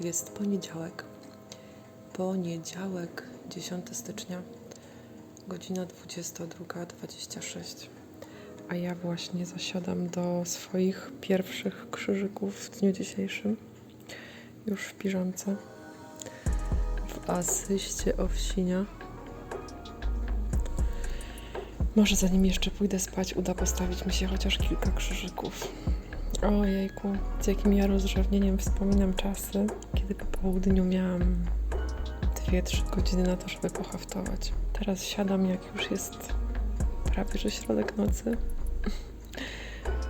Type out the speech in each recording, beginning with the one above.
Jest poniedziałek. Poniedziałek, 10 stycznia, godzina 22.26. A ja właśnie zasiadam do swoich pierwszych krzyżyków w dniu dzisiejszym. Już w piżamce. W asyście owsinia. Może zanim jeszcze pójdę spać, uda postawić mi się chociaż kilka krzyżyków. Ojejku, z jakim ja rozrzewnieniem wspominam czasy, kiedy po południu miałam 2-3 godziny na to, żeby pohaftować. Teraz siadam, jak już jest prawie że środek nocy.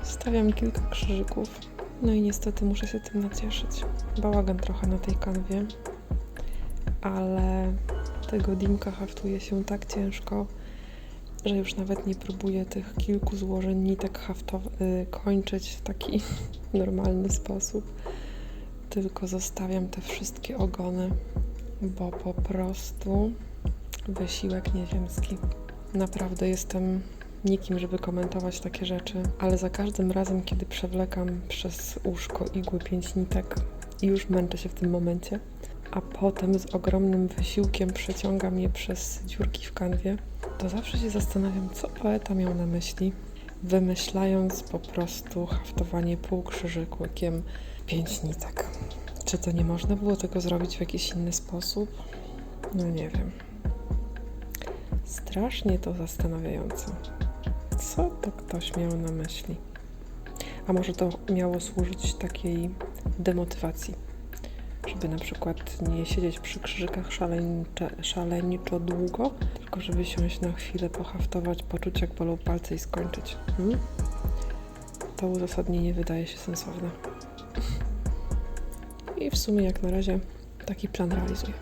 Stawiam kilka krzyżyków. No i niestety muszę się tym nacieszyć. Bałagan trochę na tej kanwie, ale tego dimka haftuje się tak ciężko, że już nawet nie próbuję tych kilku złożeń nitek haftow- y, kończyć w taki normalny sposób, tylko zostawiam te wszystkie ogony, bo po prostu wysiłek nieziemski. Naprawdę jestem nikim, żeby komentować takie rzeczy, ale za każdym razem, kiedy przewlekam przez łóżko igły pięć nitek już męczę się w tym momencie, a potem z ogromnym wysiłkiem przeciągam je przez dziurki w kanwie, to zawsze się zastanawiam, co poeta miał na myśli, wymyślając po prostu haftowanie półkrzyżykiem pięć nitek. Czy to nie można było tego zrobić w jakiś inny sposób? No nie wiem. Strasznie to zastanawiające. Co to ktoś miał na myśli? A może to miało służyć takiej demotywacji? Żeby na przykład nie siedzieć przy krzyżykach szaleńczo długo, tylko żeby siąść na chwilę, pohaftować, poczuć jak bolą palce i skończyć. Hmm? To uzasadnienie wydaje się sensowne. I w sumie jak na razie taki plan realizuję.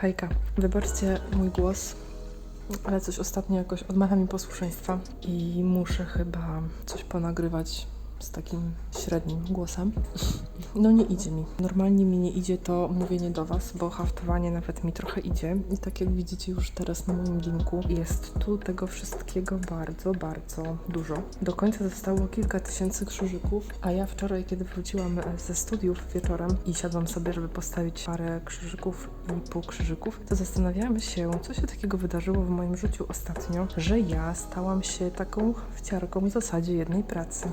Hejka, wybaczcie mój głos, ale coś ostatnio jakoś odmawia mi posłuszeństwa i muszę chyba coś ponagrywać z takim średnim głosem. No nie idzie mi. Normalnie mi nie idzie to mówienie do Was, bo haftowanie nawet mi trochę idzie. I tak jak widzicie już teraz na moim linku, jest tu tego wszystkiego bardzo, bardzo dużo. Do końca zostało kilka tysięcy krzyżyków, a ja wczoraj, kiedy wróciłam ze studiów wieczorem i siadłam sobie, żeby postawić parę krzyżyków i półkrzyżyków, to zastanawiałam się, co się takiego wydarzyło w moim życiu ostatnio, że ja stałam się taką wciarką w zasadzie jednej pracy.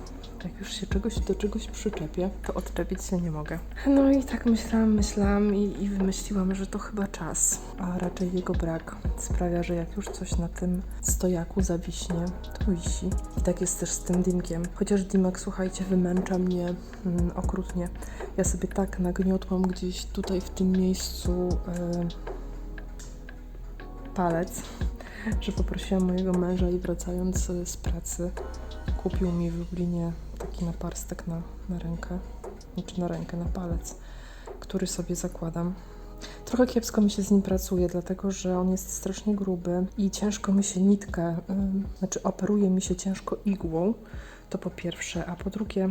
Jak już się czegoś do czegoś przyczepię, to odczepić się nie mogę. No i tak myślałam, myślałam i, i wymyśliłam, że to chyba czas, a raczej jego brak sprawia, że jak już coś na tym stojaku zawiśnie, to wisi. I tak jest też z tym dimkiem. Chociaż dimek, słuchajcie, wymęcza mnie mm, okrutnie. Ja sobie tak nagniotłam gdzieś tutaj w tym miejscu yy, palec, że poprosiłam mojego męża i wracając e, z pracy kupił mi w Lublinie taki naparstek na, na rękę, znaczy na rękę, na palec, który sobie zakładam. Trochę kiepsko mi się z nim pracuje, dlatego że on jest strasznie gruby i ciężko mi się nitkę, ym, znaczy operuje mi się ciężko igłą, to po pierwsze, a po drugie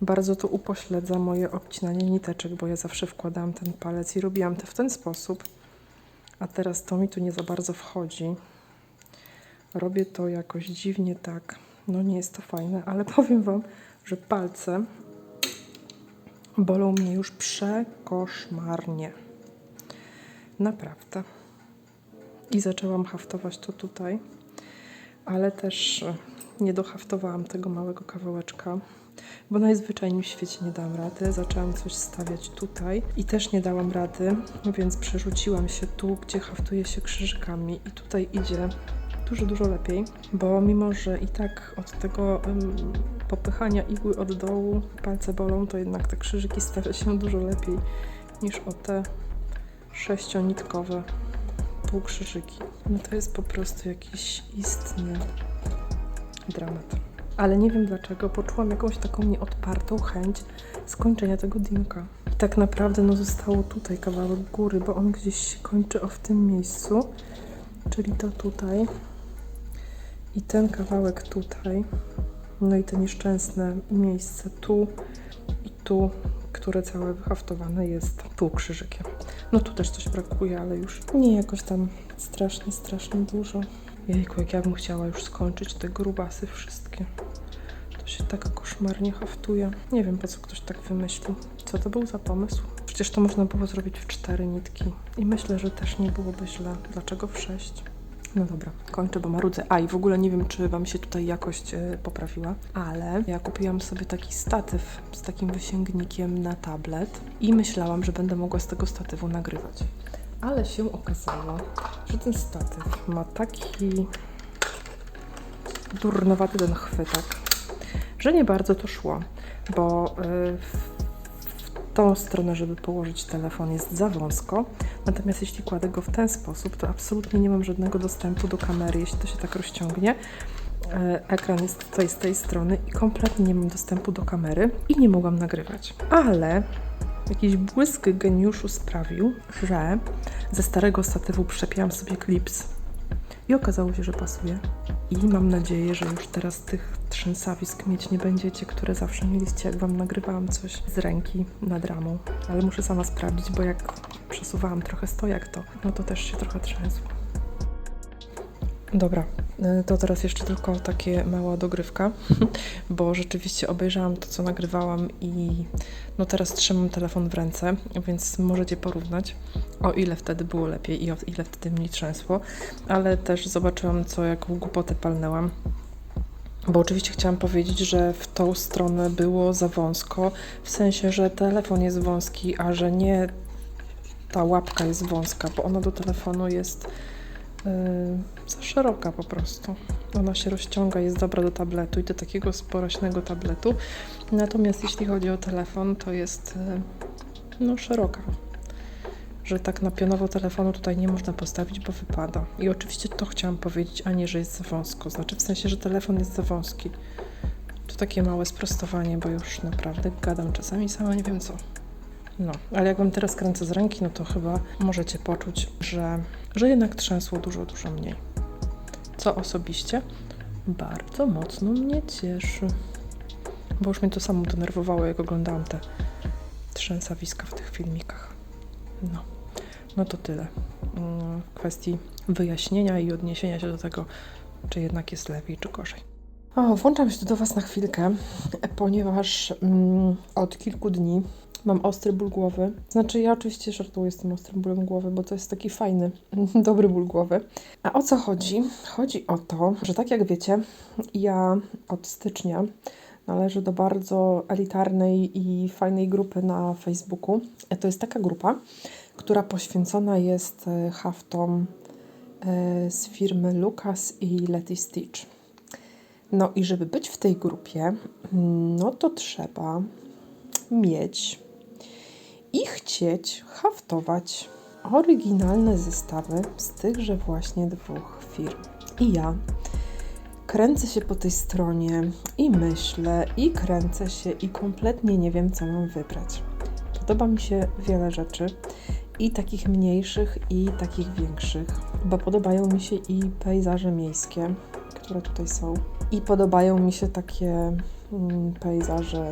bardzo to upośledza moje obcinanie niteczek, bo ja zawsze wkładałam ten palec i robiłam to w ten sposób, a teraz to mi tu nie za bardzo wchodzi. Robię to jakoś dziwnie tak. No nie jest to fajne, ale powiem Wam, że palce bolą mnie już przekoszmarnie. Naprawdę. I zaczęłam haftować to tutaj, ale też e, nie dohaftowałam tego małego kawałeczka, bo najzwyczajniej w świecie nie dałam rady. Zaczęłam coś stawiać tutaj i też nie dałam rady, więc przerzuciłam się tu, gdzie haftuje się krzyżykami i tutaj idzie dużo, dużo lepiej, bo mimo, że i tak od tego ym, popychania igły od dołu palce bolą, to jednak te krzyżyki stawia się dużo lepiej niż o te sześcionitkowe półkrzyżyki. No to jest po prostu jakiś istny dramat. Ale nie wiem dlaczego, poczułam jakąś taką nieodpartą chęć skończenia tego dimka. I tak naprawdę no zostało tutaj kawałek góry, bo on gdzieś się kończy o w tym miejscu, czyli to tutaj. I ten kawałek tutaj, no i te nieszczęsne miejsce tu i tu, które całe wyhaftowane jest półkrzyżykiem. No tu też coś brakuje, ale już nie jakoś tam strasznie, strasznie dużo. Jejku, jak ja bym chciała już skończyć te grubasy wszystkie. To się tak koszmarnie haftuje. Nie wiem, po co ktoś tak wymyślił. Co to był za pomysł? Przecież to można było zrobić w cztery nitki. I myślę, że też nie byłoby źle. Dlaczego w sześć? No dobra, kończę, bo marudzę. A i w ogóle nie wiem, czy Wam się tutaj jakość e, poprawiła, ale ja kupiłam sobie taki statyw z takim wysięgnikiem na tablet i myślałam, że będę mogła z tego statywu nagrywać. Ale się okazało, że ten statyw ma taki durnowaty ten chwytak, że nie bardzo to szło, bo y, w tą stronę, żeby położyć telefon jest za wąsko, natomiast jeśli kładę go w ten sposób, to absolutnie nie mam żadnego dostępu do kamery, jeśli to się tak rozciągnie. E, Ekran jest tutaj z tej strony i kompletnie nie mam dostępu do kamery i nie mogłam nagrywać. Ale jakiś błysk geniuszu sprawił, że ze starego statywu przepiłam sobie klips i okazało się, że pasuje. I mam nadzieję, że już teraz tych trzęsawisk mieć nie będziecie, które zawsze mieliście, jak Wam nagrywałam coś z ręki nad ramą. Ale muszę sama sprawdzić, bo jak przesuwałam trochę stojak, to, no to też się trochę trzęsło. Dobra, y, to teraz jeszcze tylko takie mała dogrywka, bo rzeczywiście obejrzałam to, co nagrywałam i no teraz trzymam telefon w ręce, więc możecie porównać, o ile wtedy było lepiej i o ile wtedy mnie trzęsło, ale też zobaczyłam, co jaką głupotę palnęłam. Bo oczywiście chciałam powiedzieć, że w tą stronę było za wąsko, w sensie, że telefon jest wąski, a że nie ta łapka jest wąska, bo ona do telefonu jest yy, za szeroka po prostu. Ona się rozciąga, jest dobra do tabletu i do takiego sporośnego tabletu. Natomiast jeśli chodzi o telefon, to jest yy, no szeroka. Że tak na pionowo telefonu tutaj nie można postawić, bo wypada. I oczywiście to chciałam powiedzieć, a nie, że jest za wąsko. Znaczy w sensie, że telefon jest za wąski. To takie małe sprostowanie, bo już naprawdę gadam czasami sama nie wiem co. No, ale jak Wam teraz kręcę z ręki, no to chyba możecie poczuć, że, że jednak trzęsło dużo, dużo mniej. Co osobiście bardzo mocno mnie cieszy. Bo już mnie to samo denerwowało, jak oglądałam te trzęsawiska w tych filmikach. No, no to tyle. Mm, W kwestii wyjaśnienia i odniesienia się do tego, czy jednak jest lepiej, czy gorzej. O, włączam się tu do Was na chwilkę, ponieważ mm, od kilku dni mam ostry ból głowy. Znaczy, ja oczywiście żartuję z tym ostrym bólem głowy, bo to jest taki fajny, dobry ból głowy. A o co chodzi? Chodzi o to, że tak jak wiecie, ja od stycznia należę do bardzo elitarnej i fajnej grupy na Facebooku. To jest taka grupa, która poświęcona jest e, haftom e, z firmy Lucas i Letty Stitch. No i żeby być w tej grupie, no to trzeba mieć i chcieć haftować oryginalne zestawy z tychże właśnie dwóch firm. I ja kręcę się po tej stronie i myślę, i kręcę się, i kompletnie nie wiem, co mam wybrać. Podoba mi się wiele rzeczy, i takich mniejszych, i takich większych, bo podobają mi się i pejzaże miejskie, które tutaj są, i podobają mi się takie mm, pejzaże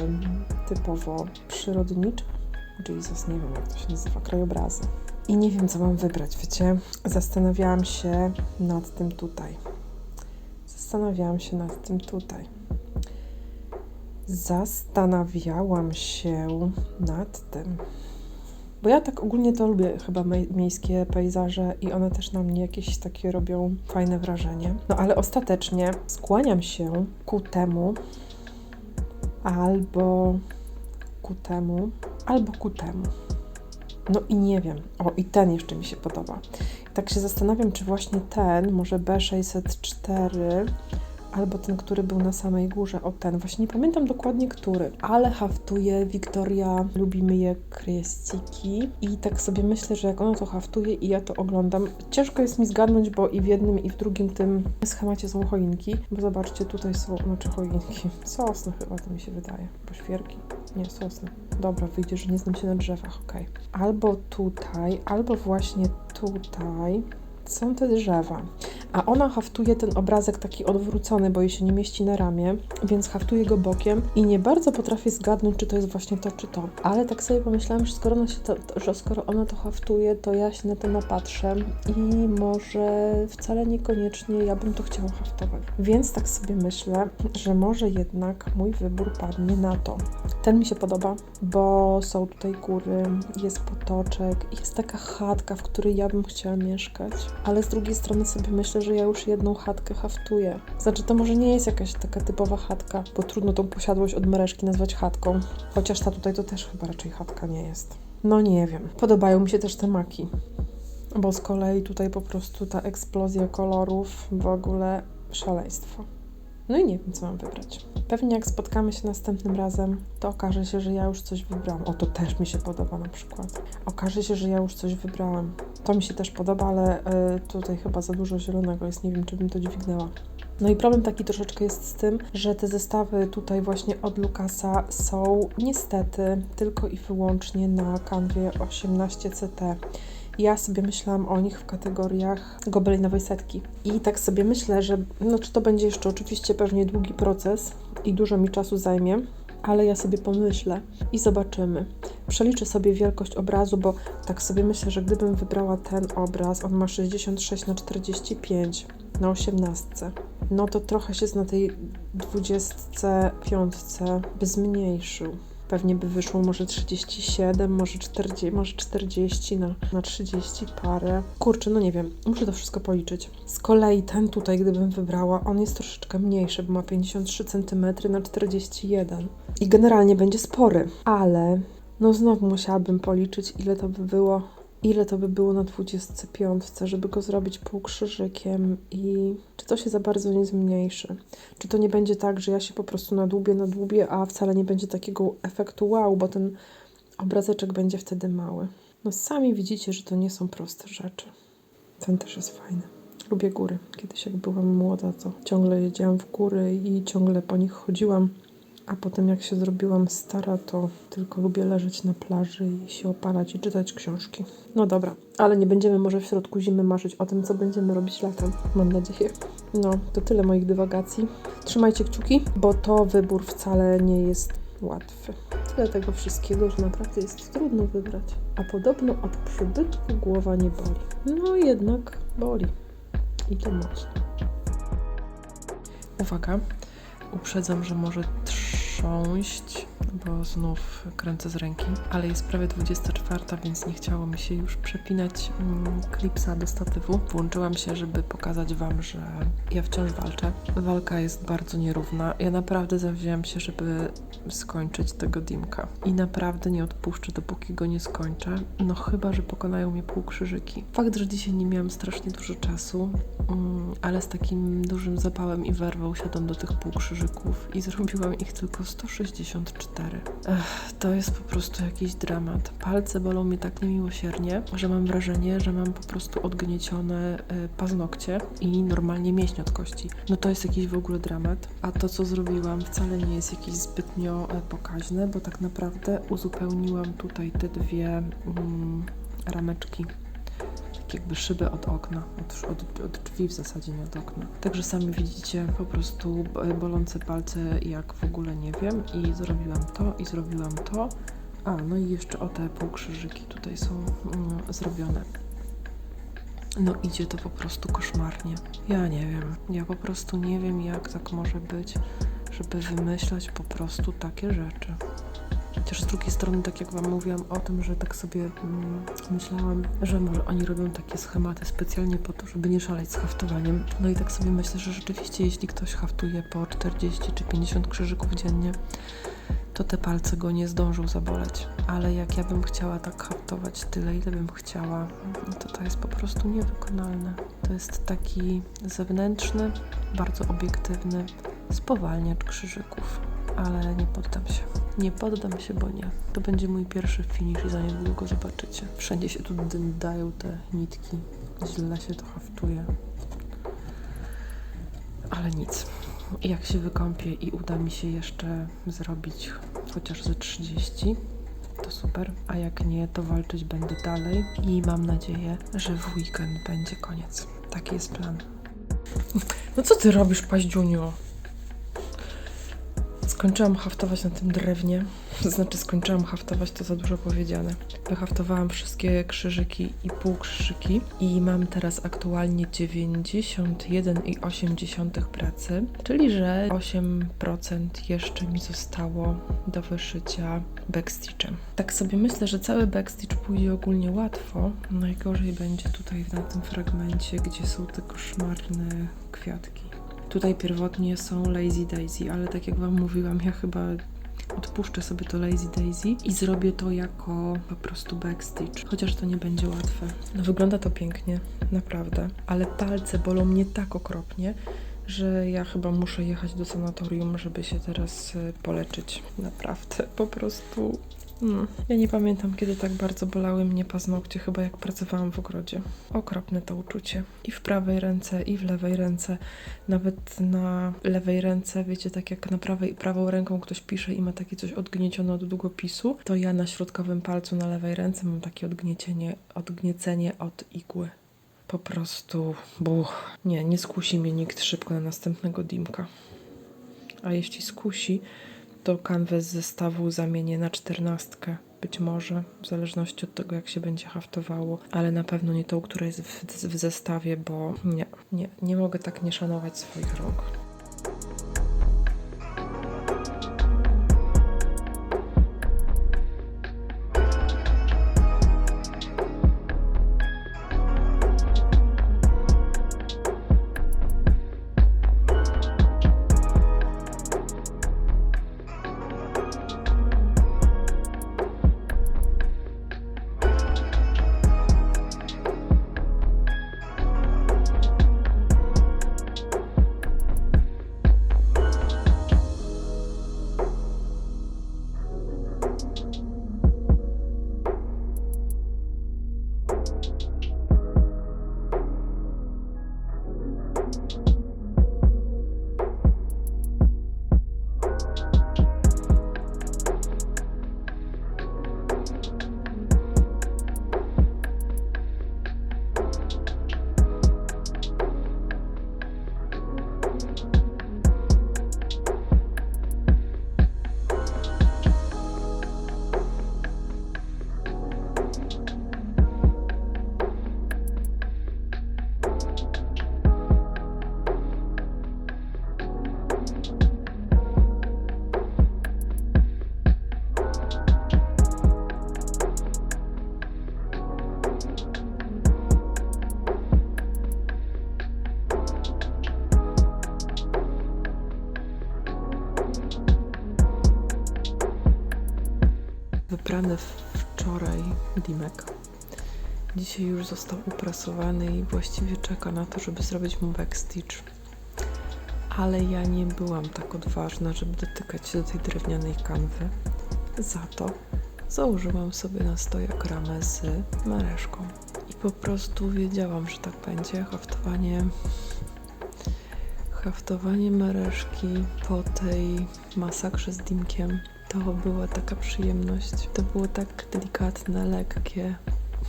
typowo przyrodnicze. Jesus, nie wiem jak to się nazywa, krajobrazy. I nie wiem, co mam wybrać, wiecie? Zastanawiałam się nad tym tutaj. Zastanawiałam się nad tym tutaj. Zastanawiałam się nad tym. Bo ja tak ogólnie to lubię chyba miejskie pejzaże i one też na mnie jakieś takie robią fajne wrażenie. No ale ostatecznie skłaniam się ku temu albo ku temu, albo ku temu. No i nie wiem. O, i ten jeszcze mi się podoba. Tak się zastanawiam, czy właśnie ten, może B604, albo ten, który był na samej górze, o ten. Właśnie nie pamiętam dokładnie, który, ale haftuje Wiktoria. Lubimy je Krestiki i tak sobie myślę, że jak ona to haftuje i ja to oglądam, ciężko jest mi zgadnąć, bo i w jednym i w drugim tym schemacie są choinki, bo zobaczcie, tutaj są, znaczy choinki, sosny chyba to mi się wydaje, bo świerki, nie, sosny. Dobra, wyjdzie, że nie znam się na drzewach, okej. Albo tutaj, albo właśnie tutaj. Są te drzewa. A ona haftuje ten obrazek taki odwrócony, bo jej się nie mieści na ramię, więc haftuje go bokiem i nie bardzo potrafię zgadnąć, czy to jest właśnie to, czy to. Ale tak sobie pomyślałam, że skoro ona, to, że skoro ona to haftuje, to ja się na to napatrzę i może wcale niekoniecznie ja bym to chciała haftować. Więc tak sobie myślę, że może jednak mój wybór padnie na to. Ten mi się podoba, bo są tutaj góry, jest potoczek, jest taka chatka, w której ja bym chciała mieszkać. Ale z drugiej strony sobie myślę, że ja już jedną chatkę haftuję. Znaczy, to może nie jest jakaś taka typowa chatka, bo trudno tą posiadłość od mereszki nazwać chatką. Chociaż ta tutaj to też chyba raczej chatka nie jest. No nie wiem. Podobają mi się też te maki. Bo z kolei tutaj po prostu ta eksplozja kolorów w ogóle szaleństwo. No i nie wiem, co mam wybrać. Pewnie jak spotkamy się następnym razem, to okaże się, że ja już coś wybrałam. O, to też mi się podoba na przykład. Okaże się, że ja już coś wybrałam. To mi się też podoba, ale y, tutaj chyba za dużo zielonego jest. Nie wiem, czy bym to dźwignęła. No i problem taki troszeczkę jest z tym, że te zestawy tutaj właśnie od Lukasa są niestety tylko i wyłącznie na kanwie 18CT. Ja sobie myślałam o nich w kategoriach gobelinowej setki. I tak sobie myślę, że no, czy to będzie jeszcze oczywiście pewnie długi proces i dużo mi czasu zajmie, ale ja sobie pomyślę i zobaczymy. Przeliczę sobie wielkość obrazu, bo tak sobie myślę, że gdybym wybrała ten obraz, on ma 66 na 45 na 18, no to trochę się na tej 25 by zmniejszył. Pewnie by wyszło może 37, może 40, może 40 na, na 30 parę. Kurczę, no nie wiem, muszę to wszystko policzyć. Z kolei ten tutaj, gdybym wybrała, on jest troszeczkę mniejszy, bo ma 53 cm na 41. I generalnie będzie spory, ale no znowu musiałabym policzyć, ile to by było ile to by było na 25, żeby go zrobić półkrzyżykiem i czy to się za bardzo nie zmniejszy. Czy to nie będzie tak, że ja się po prostu nadłubię, nadłubię, a wcale nie będzie takiego efektu wow, bo ten obrazeczek będzie wtedy mały. No sami widzicie, że to nie są proste rzeczy. Ten też jest fajny. Lubię góry. Kiedyś jak byłam młoda, to ciągle jeździłam w góry i ciągle po nich chodziłam. A potem jak się zrobiłam stara, to tylko lubię leżeć na plaży i się opalać i czytać książki. No dobra, ale nie będziemy może w środku zimy marzyć o tym, co będziemy robić latem, mam nadzieję. No, to tyle moich dywagacji. Trzymajcie kciuki, bo to wybór wcale nie jest łatwy. Tyle tego wszystkiego, że naprawdę jest trudno wybrać. A podobno od przybytku głowa nie boli. No jednak boli. I to mocno. Uwaga, uprzedzam, że może Usiąść. Bo znów kręcę z ręki, ale jest prawie 24, więc nie chciało mi się już przepinać mm, klipsa do statywu. Włączyłam się, żeby pokazać Wam, że ja wciąż walczę. Walka jest bardzo nierówna. Ja naprawdę zawzięłam się, żeby skończyć tego dimka. I naprawdę nie odpuszczę, dopóki go nie skończę. No chyba, że pokonają mnie półkrzyżyki. Fakt, że dzisiaj nie miałam strasznie dużo czasu, mm, ale z takim dużym zapałem i werwą siadam do tych półkrzyżyków i zrobiłam ich tylko 164. Ech, to jest po prostu jakiś dramat. Palce bolą mnie tak niemiłosiernie, że mam wrażenie, że mam po prostu odgniecione y, paznokcie i normalnie mięśnie od kości. No to jest jakiś w ogóle dramat. A to, co zrobiłam, wcale nie jest jakieś zbytnio e, pokaźne, bo tak naprawdę uzupełniłam tutaj te dwie mm, rameczki jakby szyby od okna, od, od, od, drzwi w zasadzie, nie od okna. Także sami widzicie po prostu bolące palce jak w ogóle nie wiem i zrobiłam to i zrobiłam to. A, no i jeszcze o te półkrzyżyki tutaj są mm, zrobione. No idzie to po prostu koszmarnie. Ja nie wiem, ja po prostu nie wiem jak tak może być, żeby wymyślać po prostu takie rzeczy. Chociaż z drugiej strony, tak jak Wam mówiłam o tym, że tak sobie mm, myślałam, że może oni robią takie schematy specjalnie po to, żeby nie szaleć z haftowaniem. No i tak sobie myślę, że rzeczywiście jeśli ktoś haftuje po 40 czy 50 krzyżyków dziennie, to te palce go nie zdążą zaboleć. Ale jak ja bym chciała tak haftować tyle, ile bym chciała, no to to jest po prostu niewykonalne. To jest taki zewnętrzny, bardzo obiektywny spowalniacz krzyżyków. Ale nie poddam się. Nie poddam się, bo nie. To będzie mój pierwszy finish i za niedługo go zobaczycie. Wszędzie się tu dają te nitki. Źle się to haftuje. Ale nic. Jak się wykąpię i uda mi się jeszcze zrobić chociaż ze 30, to super. A jak nie, to walczyć będę dalej i mam nadzieję, że w weekend będzie koniec. Taki jest plan. No co ty robisz, paździuniu? Skończyłam haftować na tym drewnie. Znaczy, skończyłam haftować, to za dużo powiedziane. Wyhaftowałam wszystkie krzyżyki i półkrzyżyki i mam teraz aktualnie 91,8 pracy, czyli że 8% jeszcze mi zostało do wyszycia backstitchem. Tak sobie myślę, że cały backstitch pójdzie ogólnie łatwo. Najgorzej będzie tutaj na tym fragmencie, gdzie są te koszmarne kwiatki. Tutaj pierwotnie są Lazy Daisy, ale tak jak Wam mówiłam, ja chyba odpuszczę sobie to Lazy Daisy i zrobię to jako po prostu backstitch. Chociaż to nie będzie łatwe. No wygląda to pięknie, naprawdę. Ale palce bolą mnie tak okropnie, że ja chyba muszę jechać do sanatorium, żeby się teraz y, poleczyć. Naprawdę, po prostu. Mm. Ja nie pamiętam, kiedy tak bardzo bolały mnie paznokcie, chyba jak pracowałam w ogrodzie. Okropne to uczucie. I w prawej ręce, i w lewej ręce. Nawet na lewej ręce, wiecie, tak jak na prawej, prawą ręką ktoś pisze i ma takie coś odgniecione od długopisu, to ja na środkowym palcu na lewej ręce mam takie odgniecienie, odgniecenie od igły. Po prostu, buch. Nie, nie skusi mnie nikt szybko na następnego dimka. A jeśli skusi, to kanwę z zestawu zamienię na czternastkę. Być może, w zależności od tego, jak się będzie haftowało, ale na pewno nie tą, która jest w, w zestawie, bo nie, nie, nie mogę tak nie szanować swoich rąk. Już został uprasowany i właściwie czeka na to, żeby zrobić mu backstitch. Ale ja nie byłam tak odważna, żeby dotykać się do tej drewnianej kanwy. Za to założyłam sobie na stojak ramę z mareszką. I po prostu wiedziałam, że tak będzie. Haftowanie haftowanie mareszki po tej masakrze z Dimkiem to była taka przyjemność. To było tak delikatne, lekkie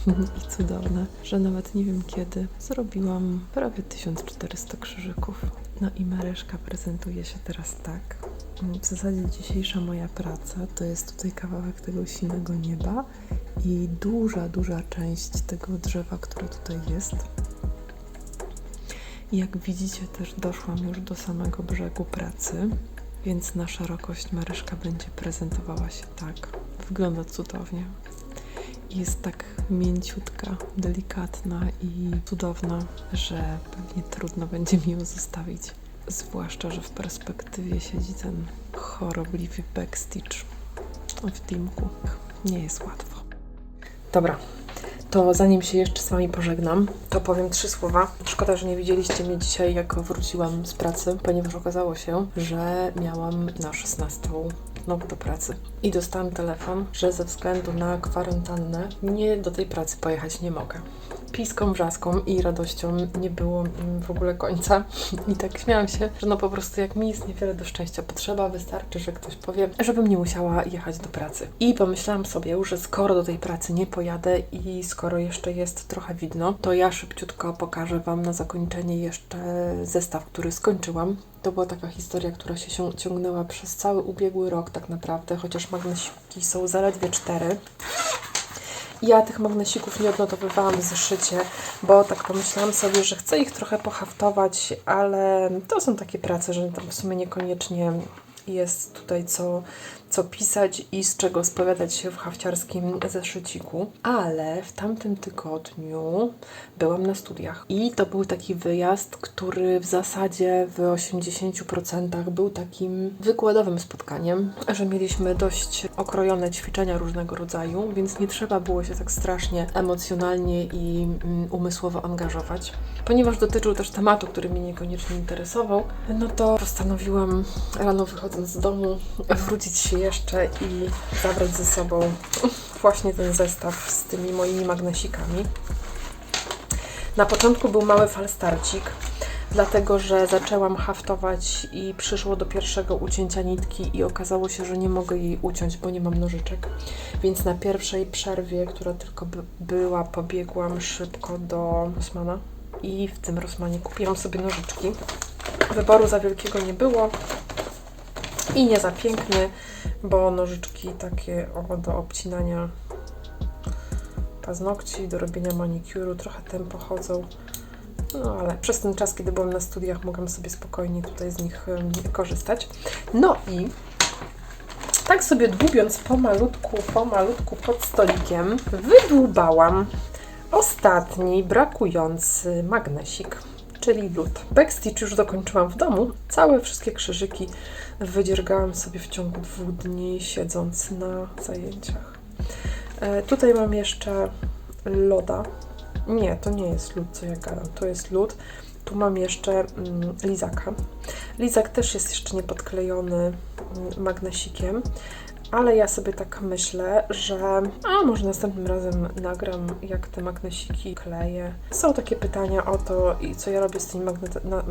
i cudowne, że nawet nie wiem kiedy zrobiłam prawie 1400 krzyżyków. No i mareszka prezentuje się teraz tak. W zasadzie dzisiejsza moja praca to jest tutaj kawałek tego sinego nieba i duża, duża część tego drzewa, które tutaj jest. Jak widzicie, też doszłam już do samego brzegu pracy, więc na szerokość Maryszka będzie prezentowała się tak. Wygląda cudownie. Jest tak mięciutka, delikatna i cudowna, że pewnie trudno będzie mi ją zostawić. Zwłaszcza, że w perspektywie siedzi ten chorobliwy backstitch w dimku. Nie jest łatwo. Dobra, to zanim się jeszcze z Wami pożegnam, to powiem trzy słowa. Szkoda, że nie widzieliście mnie dzisiaj, jak wróciłam z pracy, ponieważ okazało się, że miałam na 16 znowu do pracy. I dostałam telefon, że ze względu na kwarantannę nie do tej pracy pojechać nie mogę. Piską, wrzaską i radością nie było w ogóle końca. I tak śmiałam się, że no po prostu jak mi jest niewiele do szczęścia potrzeba, wystarczy, że ktoś powie, żebym nie musiała jechać do pracy. I pomyślałam sobie, że skoro do tej pracy nie pojadę i skoro jeszcze jest trochę widno, to ja szybciutko pokażę Wam na zakończenie jeszcze zestaw, który skończyłam. To była taka historia, która się cią- ciągnęła przez cały ubiegły rok tak naprawdę, chociaż magnesiki są zaledwie cztery. Ja tych magnesików nie odnotowywałam w zeszycie, bo tak pomyślałam sobie, że chcę ich trochę pohaftować, ale to są takie prace, że tam w sumie niekoniecznie jest tutaj co, co pisać i z czego spowiadać się w hafciarskim zeszyciku. Ale w tamtym tygodniu byłam na studiach i to był taki wyjazd, który w zasadzie w 80% był takim wykładowym spotkaniem, że mieliśmy dość okrojone ćwiczenia różnego rodzaju, więc nie trzeba było się tak strasznie emocjonalnie i mm, umysłowo angażować. Ponieważ dotyczył też tematu, który mnie niekoniecznie interesował, no to postanowiłam rano wychodząc z domu wrócić się jeszcze i zabrać ze sobą właśnie ten zestaw z tymi moimi magnesikami. Na początku był mały falstarcik, dlatego że zaczęłam haftować i przyszło do pierwszego ucięcia nitki i okazało się, że nie mogę jej uciąć, bo nie mam nożyczek. Więc na pierwszej przerwie, która tylko by była, pobiegłam szybko do Rosmana i w tym Rosmanie kupiłam sobie nożyczki. Wyboru za wielkiego nie było i nie za piękny, bo nożyczki takie do obcinania paznokci, do robienia manikuru trochę tempo chodzą. No ale przez ten czas, kiedy byłam na studiach, mogłam sobie spokojnie tutaj z nich korzystać. No i tak sobie dłubiąc pomalutku, pomalutku pod stolikiem, wydłubałam ostatni brakujący magnesik, czyli lód. Backstitch już dokończyłam w domu. Całe wszystkie krzyżyki wydziergałam sobie w ciągu dwóch dni, siedząc na zajęciach. E, tutaj mam jeszcze loda. Nie, to nie jest lód, co ja gadam. To jest lód. Tu mam jeszcze mm, lizaka. Lizak też jest jeszcze nie podklejony mm, magnesikiem, ale ja sobie tak myślę, że a może następnym razem nagram, jak te magnesiki kleję. Są takie pytania o to, co ja robię z tymi,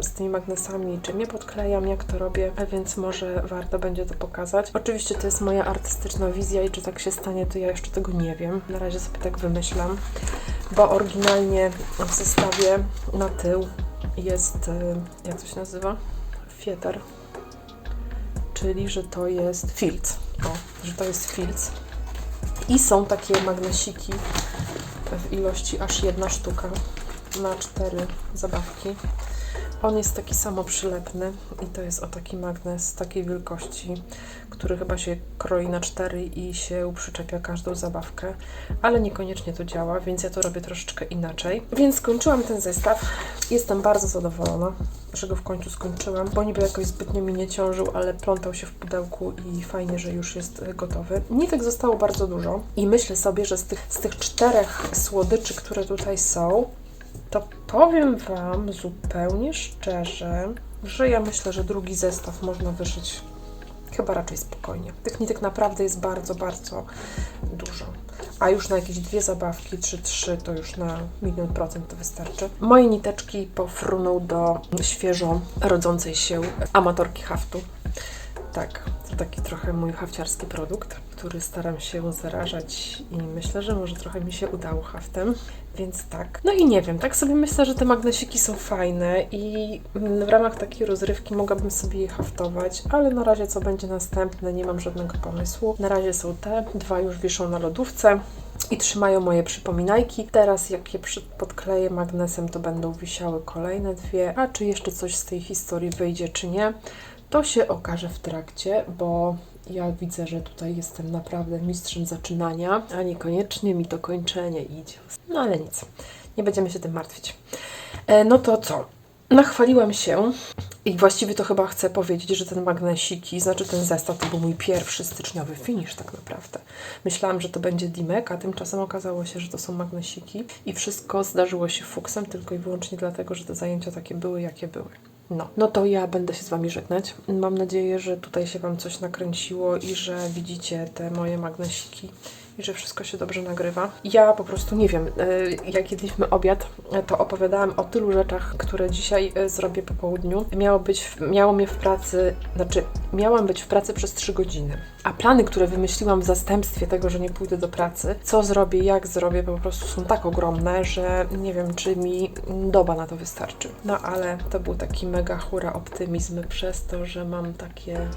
z tymi magnesami, czym je podklejam, jak to robię, więc może warto będzie to pokazać. Oczywiście to jest moja artystyczna wizja i czy tak się stanie, to ja jeszcze tego nie wiem. Na razie sobie tak wymyślam, bo oryginalnie w zestawie na tył jest, y, jak to się nazywa? Fieter czyli że to jest filc. O, że to jest filc. I są takie magnesiki w ilości aż jedna sztuka na cztery zabawki. On jest taki samo przylepny i to jest o taki magnes takiej wielkości, który chyba się kroi na cztery i się przyczepia każdą zabawkę, ale niekoniecznie to działa, więc ja to robię troszeczkę inaczej. Więc skończyłam ten zestaw. Jestem bardzo zadowolona, że go w końcu skończyłam, bo niby jakoś zbytnio mi nie ciążył, ale plątał się w pudełku i fajnie, że już jest gotowy. Nitek zostało bardzo dużo i myślę sobie, że z tych, z tych czterech słodyczy, które tutaj są, to powiem Wam zupełnie szczerze, że ja myślę, że drugi zestaw można wyszyć chyba raczej spokojnie. Tych nitek naprawdę jest bardzo, bardzo dużo. A już na jakieś dwie zabawki, czy trzy, to już na milion procent to wystarczy. Moje niteczki pofruną do świeżo rodzącej się amatorki haftu. Tak, to taki trochę mój hafciarski produkt, który staram się zarażać i myślę, że może trochę mi się udało haftem, więc tak. No i nie wiem, tak sobie myślę, że te magnesiki są fajne i w ramach takiej rozrywki mogłabym sobie je haftować, ale na razie co będzie następne, nie mam żadnego pomysłu. Na razie są te, dwa już wiszą na lodówce i trzymają moje przypominajki. Teraz jak je podkleję magnesem, to będą wisiały kolejne dwie, a czy jeszcze coś z tej historii wyjdzie, czy nie, to się okaże w trakcie, bo ja widzę, że tutaj jestem naprawdę mistrzem zaczynania, a niekoniecznie mi to kończenie idzie. No ale nic, nie będziemy się tym martwić. E, no to co? Nachwaliłam się i właściwie to chyba chcę powiedzieć, że ten magnesiki, znaczy ten zestaw to był mój pierwszy styczniowy finish tak naprawdę. Myślałam, że to będzie Dimek, a tymczasem okazało się, że to są magnesiki i wszystko zdarzyło się fuksem tylko i wyłącznie dlatego, że te zajęcia takie były, jakie były. No, no to ja będę się z Wami żegnać. Mam nadzieję, że tutaj się Wam coś nakręciło i że widzicie te moje magnesiki i że wszystko się dobrze nagrywa. Ja po prostu nie wiem, y, jak jedliśmy obiad, to opowiadałam o tylu rzeczach, które dzisiaj y, zrobię po południu. Miało być, miało mnie w pracy, znaczy miałam być w pracy przez 3 godziny. A plany, które wymyśliłam w zastępstwie tego, że nie pójdę do pracy, co zrobię, jak zrobię, po prostu są tak ogromne, że nie wiem, czy mi doba na to wystarczy. No ale to był taki mega hura optymizm przez to, że mam takie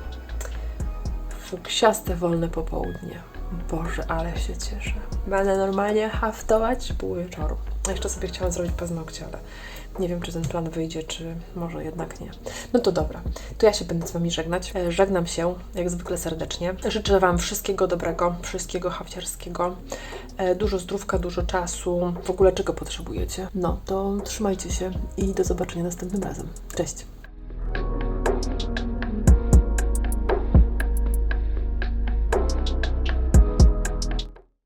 fuksiaste wolne popołudnie. Boże, ale się cieszę. Będę normalnie haftować pół wieczoru. Jeszcze sobie chciałam zrobić paznokcie, ale nie wiem, czy ten plan wyjdzie, czy może jednak nie. No to dobra, to ja się będę z Wami żegnać. E, Żegnam się, jak zwykle serdecznie. Życzę Wam wszystkiego dobrego, wszystkiego hafciarskiego. E, Dużo zdrówka, dużo czasu. W ogóle czego potrzebujecie? No, to trzymajcie się i do zobaczenia następnym razem. Cześć!